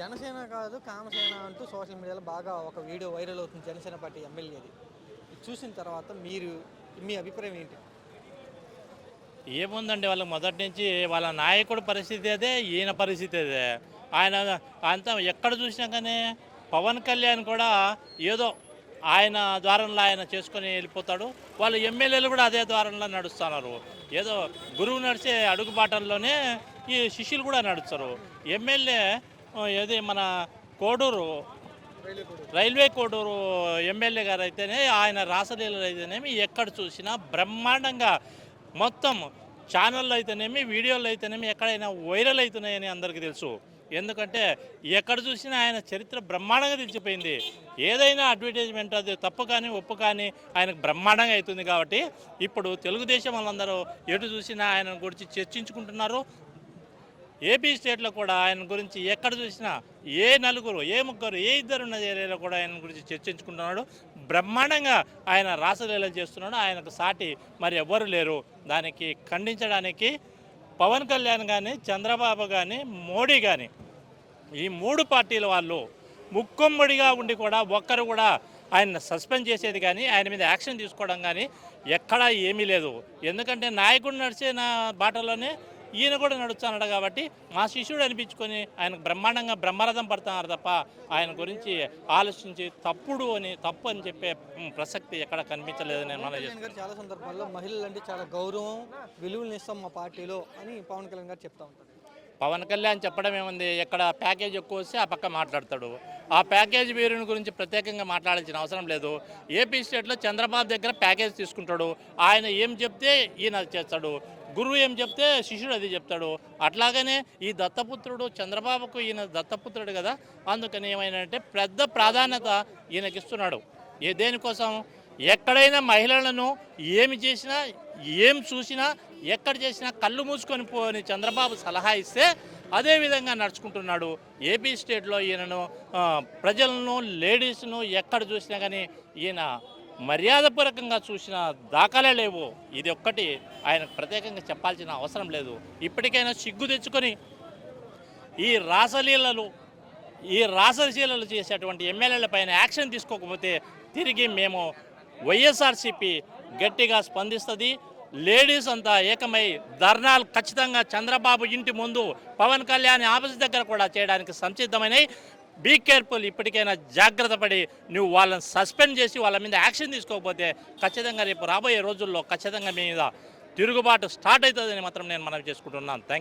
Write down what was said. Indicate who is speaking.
Speaker 1: జనసేన కాదు కామసేన అంటూ సోషల్ మీడియాలో బాగా ఒక వీడియో వైరల్ అవుతుంది జనసేన పార్టీ ఎమ్మెల్యేది చూసిన తర్వాత మీరు మీ అభిప్రాయం ఏంటి?
Speaker 2: ఏముందండి వాళ్ళకి మొదటి నుంచి వాళ్ళ నాయకుడు పరిస్థితి అదే ఈయన పరిస్థితి అదే. ఆయన అంత ఎక్కడ చూసినా కానీ పవన్ కళ్యాణ్ కూడా ఏదో ఆయన ద్వారంలో ఆయన చేసుకొని వెళ్ళిపోతాడు. వాళ్ళ ఎమ్మెల్యేలు కూడా అదే ద్వారంలో నడుస్తున్నారు. ఏదో గురువు నడిచే అడుగుబాటల్లోనే ఈ శిష్యులు కూడా నడుస్తారు. ఎమ్మెల్యే ఏది మన కోడూరు రైల్వే కోడూరు ఎమ్మెల్యే గారు అయితేనే ఆయన రాసలీలలు అయితేనేమి ఎక్కడ చూసినా బ్రహ్మాండంగా మొత్తం ఛానళ్ళు అయితేనేమి వీడియోలు అయితేనేమి ఎక్కడైనా వైరల్ అవుతున్నాయని అందరికీ తెలుసు. ఎందుకంటే ఎక్కడ చూసినా ఆయన చరిత్ర బ్రహ్మాండంగా తెలిసిపోయింది. ఏదైనా అడ్వర్టైజ్మెంట్ అది తప్పు కానీ ఒప్పు కానీ ఆయనకు బ్రహ్మాండంగా అవుతుంది కాబట్టి ఇప్పుడు తెలుగుదేశం వాళ్ళందరూ ఎటు చూసినా ఆయన గురించి చర్చించుకుంటున్నారు. ఏపీ స్టేట్లో కూడా ఆయన గురించి ఎక్కడ చూసినా ఏ నలుగురు ఏ ముగ్గురు ఏ ఇద్దరు ఉన్న ఏరియాలో కూడా ఆయన గురించి చర్చించుకుంటున్నాడు. బ్రహ్మాండంగా ఆయన రాసలీల చేస్తున్నాడు. ఆయనకు సాటి మరి ఎవ్వరు లేరు. దానికి ఖండించడానికి పవన్ కళ్యాణ్ కానీ చంద్రబాబు కానీ మోడీ కానీ ఈ మూడు పార్టీల వాళ్ళు ముక్కొమ్మడిగా ఉండి కూడా ఒక్కరు కూడా ఆయన సస్పెండ్ చేసేది కానీ ఆయన మీద యాక్షన్ తీసుకోవడం కానీ ఎక్కడా ఏమీ లేదు. ఎందుకంటే నాయకుడు నడిచే నా బాటలోనే ఈయన కూడా నడుస్తున్నాడు కాబట్టి మా శిష్యుడు అనిపించుకొని ఆయనకు బ్రహ్మాండంగా బ్రహ్మరథం పడుతున్నారు తప్ప ఆయన గురించి ఆలోచించి తప్పుడు అని తప్పు అని చెప్పే ప్రసక్తి ఎక్కడ కనిపించలేదు నేను మన
Speaker 1: చాలా సందర్భాల్లో మహిళలు అంటే చాలా గౌరవం విలువలు ఇస్తాం మా పార్టీలో అని పవన్ కళ్యాణ్ గారు చెప్తా ఉంటారు.
Speaker 2: పవన్ కళ్యాణ్ చెప్పడం ఏముంది? ఎక్కడ ప్యాకేజ్ ఎక్కువ వస్తే ఆ పక్క మాట్లాడతాడు. ఆ ప్యాకేజ్ వీరుని గురించి ప్రత్యేకంగా మాట్లాడాల్సిన అవసరం లేదు. ఏపీ స్టేట్లో చంద్రబాబు దగ్గర ప్యాకేజ్ తీసుకుంటాడు. ఆయన ఏం చెప్తే ఈయన చేస్తాడు. గురువు ఏం చెప్తే శిష్యుడు అది చెప్తాడు. అట్లాగనే ఈ దత్తపుత్రుడు చంద్రబాబుకు ఈయన దత్తపుత్రుడు కదా అందుకని ఏమైందంటే పెద్ద ప్రాధాన్యత ఈయనకి ఇస్తున్నాడు ఏ దేనికోసం? ఎక్కడైనా మహిళలను ఏమి చేసినా ఏం చూసినా ఎక్కడ చేసినా కళ్ళు మూసుకొని పోని చంద్రబాబు సలహా ఇస్తే అదే విధంగా నడుచుకుంటున్నాడు. ఏపీ స్టేట్లో ఈయనను ప్రజలను లేడీస్ను ఎక్కడ చూసినా కానీ ఈయన మర్యాదపూర్వకంగా చూసిన దాఖలే లేవు. ఇది ఒక్కటి ఆయనకు ప్రత్యేకంగా చెప్పాల్సిన అవసరం లేదు. ఇప్పటికైనా సిగ్గు తెచ్చుకొని ఈ రాసలీలలు ఈ రాసలీలలు చేసేటువంటి ఎమ్మెల్యేల పైన యాక్షన్ తీసుకోకపోతే తిరిగి మేము వైఎస్ఆర్సీపీ గట్టిగా స్పందిస్తుంది. లేడీస్ అంతా ఏకమై ధర్నాలు ఖచ్చితంగా చంద్రబాబు ఇంటి ముందు పవన్ కళ్యాణ్ ఆఫీస్ దగ్గర కూడా చేయడానికి సంసిద్ధమైనవి బీ కేర్ఫుల్ ఇప్పటికైనా జాగ్రత్త పడి నువ్వు వాళ్ళని సస్పెండ్ చేసి వాళ్ళ మీద యాక్షన్ తీసుకోకపోతే ఖచ్చితంగా రేపు రాబోయే రోజుల్లో ఖచ్చితంగా మీద తిరుగుబాటు స్టార్ట్ అవుతుందని మాత్రం నేను మనవి చేసుకుంటున్నాను. థ్యాంక్